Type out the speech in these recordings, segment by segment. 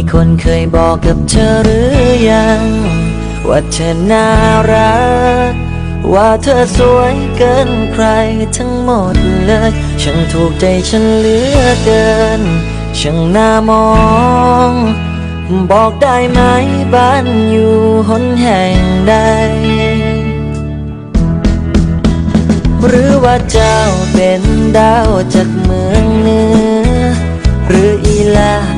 มีคนเคยบอกกับเธอหรือยัง ว่าเธอน่ารัก ว่าเธอสวยเกินใครทั้งหมดเลย ฉันถูกใจฉันเหลือเกินช่างน่ามอง บอกได้ไหมบ้านอยู่หนแห่งใด หรือว่าเจ้าเป็นดาวจากเมืองเหนือ หรืออีลา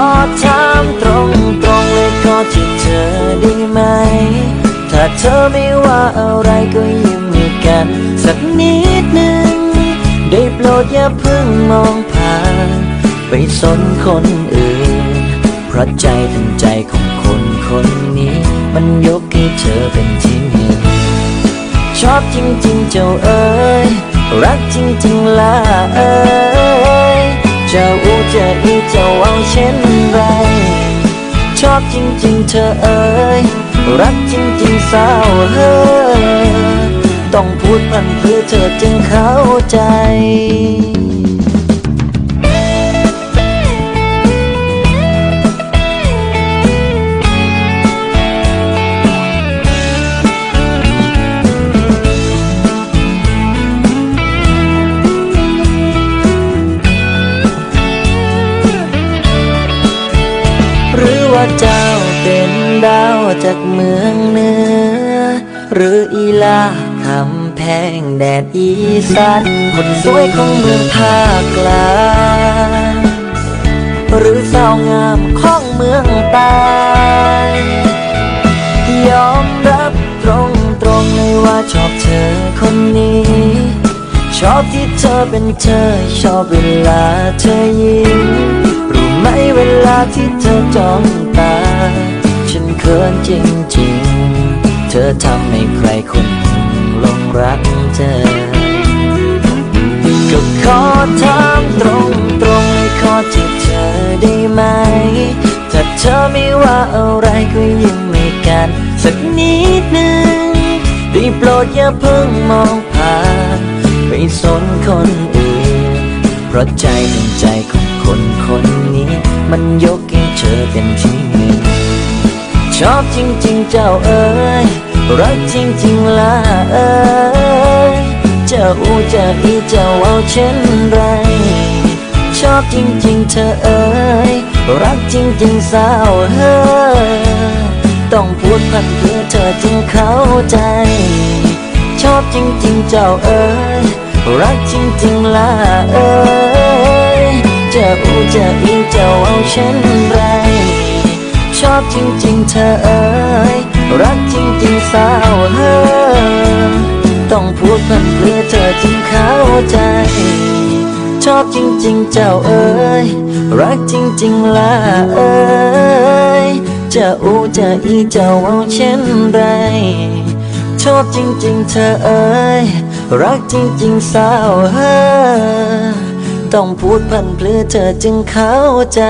อถามตรงตรงๆเลยขอที่เธอได้ไหม ถ้าเธอไม่ว่าอะไรก็ยิ้มให้กัน สักนิดหนึ่ง ได้โปรดอย่าเพิ่งมองผ่าน ไปสนคนอื่น เพราะใจทั้งใจของคนคนนี้ มันยกให้เธอเป็นที่หนึ่งชอบจริงๆเจ้าเอ๋ยรักจริงๆล่ะเอ๋ย จะอูจะอีเจ้าเอาเช่นไร ชอบจริงๆเธอเอ๋ยรักจริงๆสาวเฮ้ยต้องพูดพันเพื่อเธอจึงเข้าใจ ดาวจากเมืองเหนือ หรืออีลาคำแพงแดดอีสานคนสวยของเมืองภาคกลางหรือสาวงามของเมืองใตายยอมรับตรงตรงๆเลยว่าชอบเธอคนนี้ ชอบที่เธอเป็นเธอ ชอบเวลาเธอยิ้มรู้ไหมเวลาที่เธอจ้องตา ขินจริงๆ เธอทำให้ใครคนหนึ่งลงรักเธอ ก็ขอถามตรงตรงๆเลยขอจีบเธอได้ไหม ถ้าเธอไม่ว่าอะไรก็ยิ้มให้กัน สักนิดหนึ่งได้โปรดอย่าเพิ่งมองผ่านไปสนคนอื่น เพราะใจทั้งใจของคนคนนี้ มันยกให้เธอเป็นที่หนึ่ง ชอบจริงๆเจ้าเอ๋ยรักจริงๆล่ะเอ๋ยเจ้าอูเจ้าอีเจ้าเอาเช่นไร ชอบจริงๆเธอเอ๋ยรักจริงๆสาวเฮ้ต้องพูดพันเพื่อเธอจึงเข้าใจ ชอบจริงๆเจ้าเอ๋ยรักจริงๆล่ะเอ๋ยเจ้าอูเจ้าอีเจ้าเอาเช่นไร ชอบจริง ๆ เธอเอ๋ยรักจริง ๆ สาวเฮ้ยต้องพูดพันเพื่อเธอจึงเข้าใจ ชอบจริง ๆ เจ้าเอ๋ยรักจริง ๆล่ะเอ๋ยจะอูจะอีเจ้าเอาเช่นไรชอบจริง ๆ เธอเอ๋ยรักจริง ๆ สาวเฮ้ยต้องพูดพันเพื่อเธอจึงเข้าใจ